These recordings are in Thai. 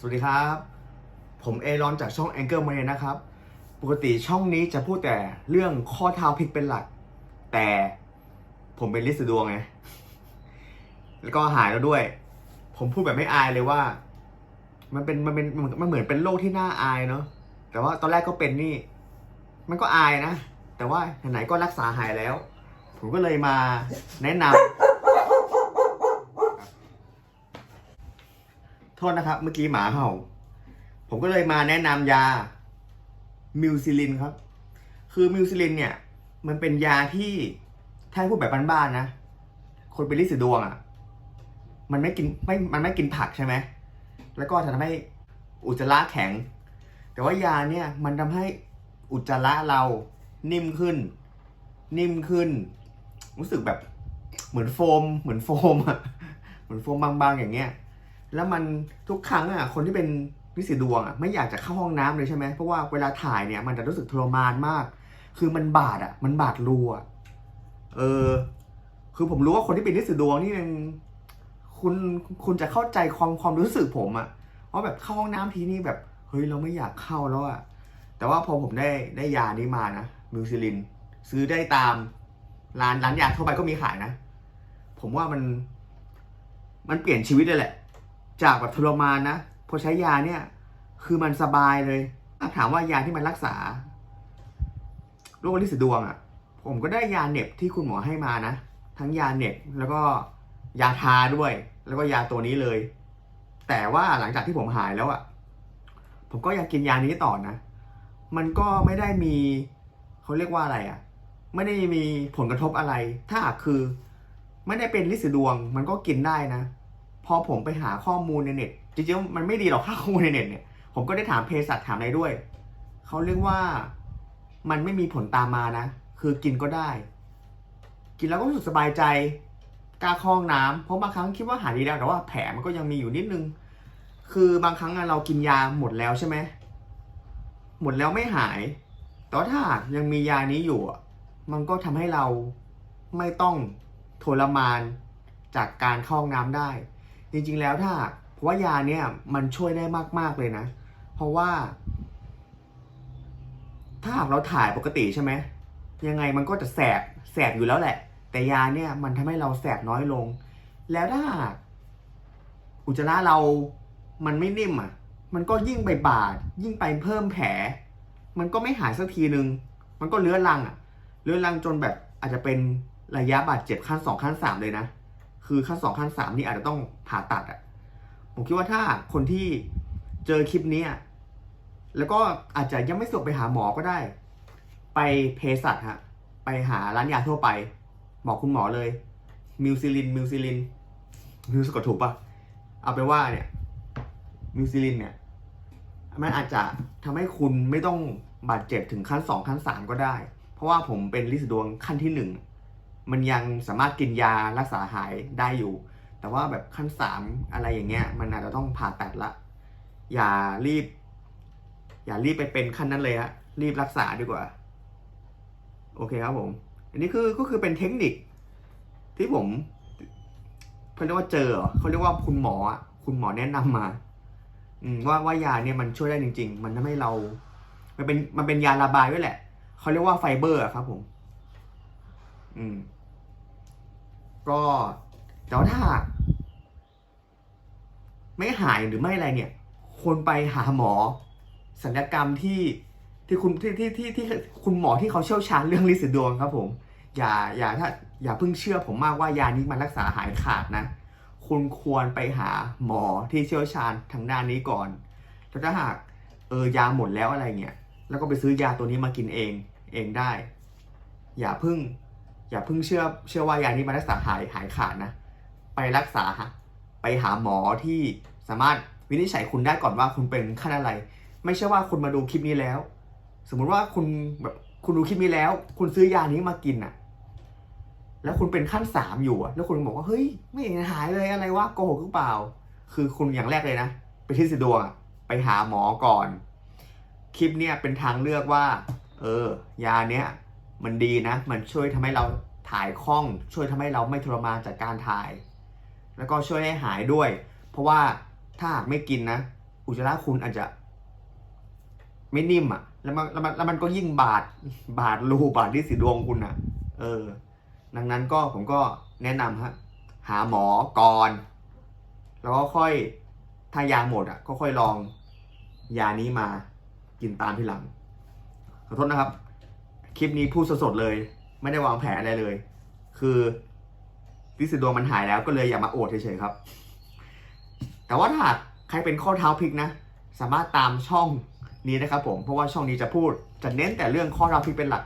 สวัสดีครับ ผมเอรอนจากช่อง Angle m a n นะครับ ปกติช่องนี้จะพูดแต่เรื่องข้อเท้าพลิกเป็นหลัก แต่ผมเป็นลิสดวงไง แล้วก็หายแล้วด้วย ผมพูดแบบไม่อายเลยว่า มันเป็นมันเป็นมันเหมือนเป็นโรคที่น่าอายเนาะ แต่ว่าตอนแรกก็เป็นนี่ มันก็อายนะ แต่ว่าไหนๆก็รักษาหายแล้ว ผมก็เลยมาแนะนำ โทษนะครับ เมื่อกี้หมาเห่า ผมก็เลยมาแนะนำยามิวซิลินครับ คือมิวซิลินเนี่ย มันเป็นยาที่ถ้าให้พูดแบบบ้านๆนะ คนเป็นลิสีดวงอะ่ะ มันไม่กินไม่ มันไม่กินผักใช่ไหม แล้วก็จะทำให้อุจจาระแข็ง แต่ว่ายาเนี่ยมันทำให้อุจจาระเรานิ่มขึ้น นิ่มขึ้น รู้สึกแบบเหมือนโฟม เหมือนโฟมอะเหมือนโฟมบางๆอย่างเงี้ย แล้วมันทุกครั้งอะคนที่เป็นนิสิตดวงอะไม่อยากจะเข้าห้องน้ำเลยใช่ไหมเพราะว่าเวลาถ่ายเนี่ยมันจะรู้สึกทรมานมาก คือมันบาดอะ มันบาดรูอะเออ คือผมรู้ว่าคนที่เป็นนิสิตดวงนี่มันคุณคุณจะเข้าใจความความรู้สึกผมอะว่าแบบเข้าห้องน้ำทีนี่แบบเฮ้ยเราไม่อยากเข้าแล้วอะแต่ว่าพอผมได้ได้ยานี้มานะมิวซิลิน ซื้อได้ตามร้านร้านยาทั่วไปก็มีขายนะ ผมว่ามัน มันเปลี่ยนชีวิตเลยแหละ จากแบบทรมานนะพอใช้ยาเนี่ย คือมันสบายเลยอะถามว่ายาที่มันรักษาโรคลินสีดวงอะ่ะ ผมก็ได้ยาเหน็บที่คุณหมอให้มานะ ทั้งยาเหน็บแล้วก็ยาทาด้วย แล้วก็ยาตัวนี้เลย แต่ว่าหลังจากที่ผมหายแล้วอะ่ะ ผมก็ยังกินยานี้ต่อนะ มันก็ไม่ได้มีเขาเรียกว่าอะไรอะ่ะ ไม่ได้มีผลกระทบอะไร ถ้าคือไม่ได้เป็นลินสีดวง มันก็กินได้นะ พอผมไปหาข้อมูลในเน็ตจริงๆมันไม่ดีหรอกค่าข้อมูลในเน็ตเนี่ยผมก็ได้ถามเภสัชถามอะไรด้วยเขาเรียกว่ามันไม่มีผลตามมานะ คือกินก็ได้ กินแล้วก็รู้สึกสบายใจกล้าเข้าห้องน้ำเพราะบางครั้งคิดว่าหายดีแล้วแต่ว่าแผลมันก็ยังมีอยู่นิดนึง คือบางครั้งเรากินยาหมดแล้วใช่ไหมหมดแล้วไม่หาย แต่ถ้ายังมียานี้อยู่ มันก็ทำให้เราไม่ต้องทรมานจากการเข้าห้องน้ำได้ จริงๆแล้วถ้าเพราะว่ายาเนี่ยมันช่วยได้มาก ๆเลยนะ เพราะว่า ถ้าหากเราถ่ายปกติใช่ไหมยังไงมันก็จะแสบแสบอยู่แล้วแหละ แต่ยาเนี่ยมันทำให้เราแสบน้อยลง แล้วถ้าหากอุจจาระเรามันไม่นิ่มอะ มันก็ยิ่งไปบาด ยิ่งไปเพิ่มแผล มันก็ไม่หายสักทีนึง มันก็เลื้อรังอะ เลื้อรังจนแบบอาจจะเป็นระยะบาดเจ็บขั้นสองขั้นสามเลยนะ คือขั้นสองขั้นสามนี่อาจจะต้องผ่าตัดอะ่ะผมคิดว่าถ้าคนที่เจอคลิปนี้แล้วก็อาจจะยังไม่สะดวกไปหาหมอก็ได้ ไปเภสัชฮะไปหาร้านยาทั่วไปบอกคุณหมอเลยมิวซิลินมิวซิลินมิวสกดถูกปะเอาไปว่าเนี่ยมิวซิลินเนี่ยมันอาจจะทำให้คุณไม่ต้องบาดเจ็บถึงขั้นสองขั้นสามก็ได้ เพราะว่าผมเป็นลิสดวงขั้นที่หนึ่ง มันยังสามารถกินยารักษาหายได้อยู่ แต่ว่าแบบขั้นสามอะไรอย่างเงี้ย มันอาจจะต้องผ่าตัดละ อย่ารีบ อย่ารีบไปเป็นขั้นนั้นเลยฮะรีบรักษาดีกว่า โอเคครับผม อันนี้คือก็คือเป็นเทคนิค ที่ผมเขาเรียกว่าเจอเขาเรียกว่าคุณหมอคุณหมอแนะนำมา อืมว่าว่ายาเนี่ยมันช่วยได้จริง ๆ มันทำให้เรา มันเป็นมันเป็นยาระบายด้วยแหละเขาเรียกว่าไฟเบอร์ครับผม อืม ก็แต่ว่าถ้า ไม่หายหรือไม่อะไรเนี่ยควรไปหาหมอศัลยกรรมที่ที่คุณที่ที่ที่ที่คุณหมอที่เขาเชี่ยวชาญเรื่องลิสีดวงครับผม อย่าอย่าถ้าอย่าเพิ่งเชื่อผมมากว่ายานี้มันรักษาหายขาดนะ คุณควรไปหาหมอที่เชี่ยวชาญทางด้านนี้ก่อนแล้วถ้าหากเออยาหมดแล้วอะไรเงี้ยแล้วก็ไปซื้อยาตัวนี้มากินเองเองได้ อย่าเพิ่ง อย่าเพิ่งเชื่อเชื่อว่ายานี้มันรักษาหายหายขาดนะ ไปรักษาฮะไปหาหมอที่สามารถวินิจฉัยคุณได้ก่อนว่าคุณเป็นขั้นอะไร ไม่ใช่ว่าคุณมาดูคลิปนี้แล้ว สมมุติว่าคุณแบบคุณดูคลิปนี้แล้ว คุณซื้อยานี้มากินอะ แล้วคุณเป็นขั้นสามอยู่อะแล้วคุณบอกว่าเฮ้ย ไม่เห็นหายเลยอะไรวะโกหกหรือเปล่า คือคุณอย่างแรกเลยนะ ไปที่สะดวกอะไปหาหมอก่อน คลิปเนี่ยเป็นทางเลือกว่า เออ ยาเนี้ย มันดีนะ มันช่วยทำให้เราถ่ายคล่อง ช่วยทำให้เราไม่ทรมานจากการถ่าย แล้วก็ช่วยให้หายด้วย เพราะว่าถ้าหากไม่กินนะ อุจจาระคุณอาจจะ ไม่นิ่มอะ แล้วมันแล้วมันแล้วมันก็ยิ่งบาดบาดรูบาดที่สีดวงคุณอะ เออ ดังนั้นก็ผมก็แนะนำฮะหาหมอก่อน แล้วก็ค่อยถ้ายาหมดอะก็ค่อยลองยานี้มากินตามที่หลังขอโทษนะครับ คลิปนี้พูดสดๆเลย ไม่ได้วางแผนอะไรเลย คือลิสิดวงมันหายแล้วก็เลยอย่ามาโอดเฉยๆครับ แต่ว่าถ้าหากใครเป็นข้อเท้าพลิกนะ สามารถตามช่องนี้นะครับผม เพราะว่าช่องนี้จะพูดจะเน้นแต่เรื่องข้อเท้าพลิกเป็นหลัก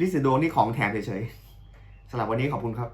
ลิสิดวงนี่ของแถมเฉยๆสำหรับวันนี้ขอบคุณครับ